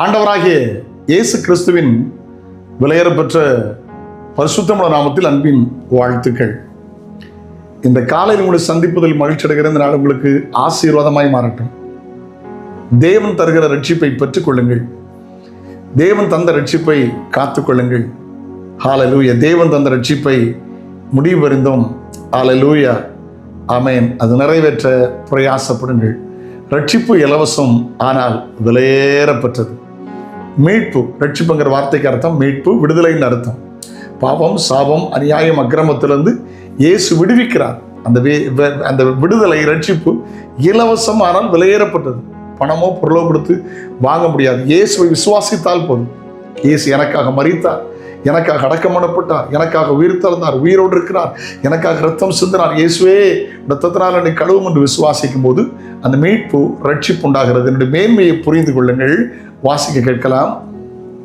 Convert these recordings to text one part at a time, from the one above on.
ஆண்டவராகிய இயேசு கிறிஸ்துவின் விலையேறப்பெற்ற பரிசுத்தமுள்ள நாமத்தில் அன்பின் வாழ்த்துக்கள். இந்த காலையில் உங்களை சந்திப்பதில் மகிழ்ச்சி அடைகிற இந்த நாள் உங்களுக்கு ஆசீர்வாதமாய் மாறட்டும். தேவன் தருகிற ரட்சிப்பை பெற்றுக்கொள்ளுங்கள். தேவன் தந்த ரட்சிப்பை காத்துக்கொள்ளுங்கள். ஹாலலூயா தேவன் தந்த ரட்சிப்பை முடிவறிந்தோம் ஹாலலூயா அமேன் அது நிறைவேற்ற பிரயாசப்படுங்கள். ரட்சிப்பு இலவசம் ஆனால் விலையேறப்பட்டது மீட்பு. ரட்சிப்புங்கிற வார்த்தைக்கு அர்த்தம் மீட்பு விடுதலைன்னு அர்த்தம். பாவம் சாபம் அநியாயம் அக்கிரமத்திலிருந்து இயேசு விடுவிக்கிறார். அந்த வே- அந்த விடுதலை ரட்சிப்பு இலவசம் ஆனால் விலையேறப்பட்டது. பணமோ பொருளோ கொடுத்து வாங்க முடியாது. இயேசுவை விசுவாசித்தால் போதும். இயேசு எனக்காக மறித்தார் எனக்காக அடக்கம் பண்ணப்பட்டார் எனக்காக உயிர் தளர்ந்தார் உயிரோடு இருக்கிறார். எனக்காக ரத்தம் சிந்தினார். இயேசுவே ரத்தத்தினால் என்னை கழுவும் என்று விசுவாசிக்கும் போது அந்த மீட்பு ரட்சிப்பு உண்டாகிறது. என்னுடைய மேன்மையை புரிந்து கொள்ளுங்கள். வாசிக்க கேட்கலாம்.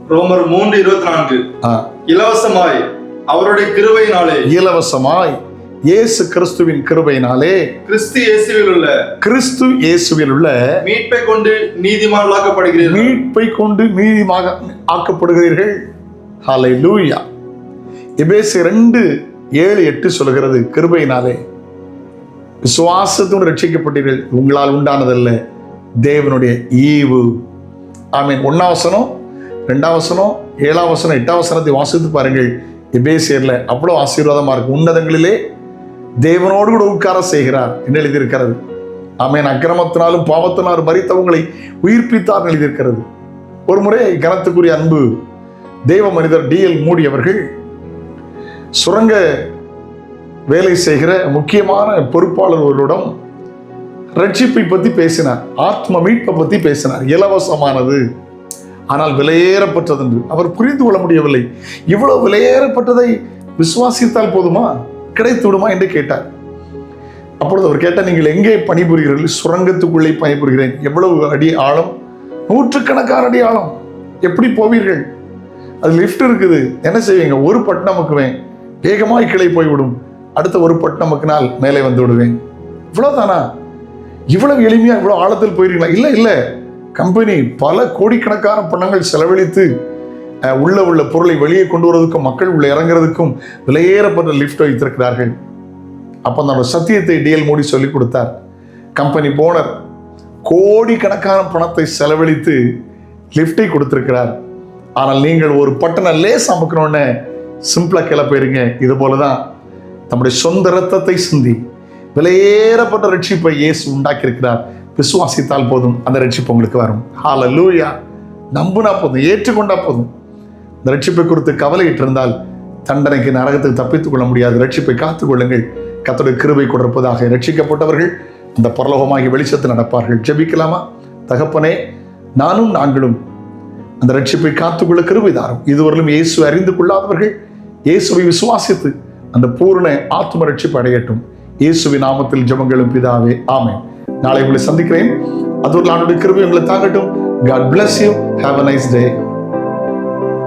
ரோமர் மூன்று இருபத்தி நான்கு இலவசமாய் அவருடைய கிருபையினாலே. இலவசமாய் இயேசு கிறிஸ்துவின் கிருபையினாலே. கிறிஸ்து இயேசுவில் உள்ள. கிறிஸ்து இயேசுவில் உள்ள. மீட்பை கொண்டு நீதிமான்களாக்கப்படுகிறீர்கள். மீட்பை கொண்டு நீதிமாக ஆக்கப்படுகிறீர்கள். ஹாலை லூயா எபேசு ரெண்டு ஏழு எட்டு சொல்கிறது கிருபையினாலே. விசுவாசத்தோடு ரட்சிக்கப்பட்டீர்கள் உங்களால் உண்டானதல்ல. தேவனுடைய ஈவு. ஆமீன். ஒன்னாம் வசனம் ரெண்டாவசனம் ஏழாம் வசனம் எட்டாம் வசனத்தை வாசித்து பாருங்கள். எபேசியர்ல அவ்வளோ ஆசீர்வாதமாக இருக்கும் உன்னதங்களிலே தேவனோடு கூட உட்கார செய்கிறார் என்று எழுதியிருக்கிறது. ஆமேன். அக்கிரமத்தினாலும் பாவத்தினாலும் மறித்தவங்களை உயிர்ப்பித்தார் எழுதியிருக்கிறது. ஒரு முறை கனத்துக்குரிய அன்பு தெய்வ மனிதர் டிஎல் மூடி அவர்கள் சுரங்க வேலை செய்கிற முக்கியமான பொறுப்பாளர்களிடம் ரட்சிப்பை பற்றி பேசினார் ஆத்ம மீட்பை பற்றி பேசினார் இலவசமானது. ஆனால் விலையேறப்பட்டது என்று அவர் புரிந்து கொள்ள முடியவில்லை. இவ்வளவு விலையேறப்பட்டதை விசுவாசித்தால் போதுமா? கிடைத்து விடுமா என்று கேட்டார். அப்பொழுது அவர் கேட்டால் நீங்கள் எங்கே பணிபுரிகிறீர்கள்? சுரங்கத்துக்குள்ளே பணிபுரிகிறேன். எவ்வளவு அடி ஆழம்? நூற்றுக்கணக்கான அடி ஆழம். எப்படி போவீர்கள்? அது லிஃப்ட் இருக்குது. என்ன செய்வீங்க? ஒரு பட் நமக்குவேன். வேகமாக கிளை போய்விடும். அடுத்த ஒரு பட்டு அமுக்கினால் மேலே வந்து விடுவேன். இவ்வளோதானா இவ்வளவு எளிமையாக இவ்வளோ ஆழத்தில் போயிருக்கீங்களா? இல்லை இல்லை. கம்பெனி பல கோடிக்கணக்கான பணங்கள் செலவழித்து உள்ள உள்ள பொருளை வெளியே கொண்டு வருவதற்கும் மக்கள் உள்ள இறங்குறதுக்கும் விலையேறப்பட்ட லிஃப்ட் வைத்திருக்கிறார்கள். அப்போ அந்த சத்தியத்தை டிஎல் மோடி சொல்லிக் கொடுத்தார். கம்பெனி போனர் கோடிக்கணக்கான பணத்தை செலவழித்து லிஃப்டை கொடுத்திருக்கிறார். ஆனால் நீங்கள் ஒரு பட்டனை லேஸ் அமுக்கணும்னு சிம்பிளாக கிளப்பிடுங்க இது போல தான் நம்முடைய சொந்த ரத்தத்தை சிந்தி விலையேறப்பட்ட ரட்சிப்பை இயேசு உண்டாக்கியிருக்கிறார். விசுவாசித்தால் போதும் அந்த ரட்சிப்பு உங்களுக்கு வரும். ஹால லூயா நம்புனா போதும் ஏற்றுக்கொண்டா போதும். இந்த ரட்சிப்பை குறித்து கவலையிட்டு இருந்தால் தண்டனைக்கு நரகத்துக்கு தப்பித்துக் கொள்ள முடியாது. ரட்சிப்பை காத்துக்கொள்ளுங்கள் கத்தோடைய கிருபை கொடுப்பதாக ரட்சிக்கப்பட்டவர்கள் இந்த பரலோகமாகி வெளிச்சத்தில் நடப்பார்கள். ஜெபிக்கலாமா? தகப்பனே நானும் நாங்களும் அந்த ரட்சிப்பை காத்துக்கொள்ள கிருபை இதுவரையிலும் இயேசு அறிந்து கொள்ளாதவர்கள் இயேசுவை விசுவாசித்து அந்த பூரண ஆத்ம ரட்சிப்பு அடையட்டும். இயேசுவின் நாமத்தில் ஜெபங்களும் பிதாவே ஆமே நாளை உங்களை சந்திக்கிறேன். அது ஒரு நாளுடைய கிருபி உங்களை தாங்கட்டும். God bless you have a nice day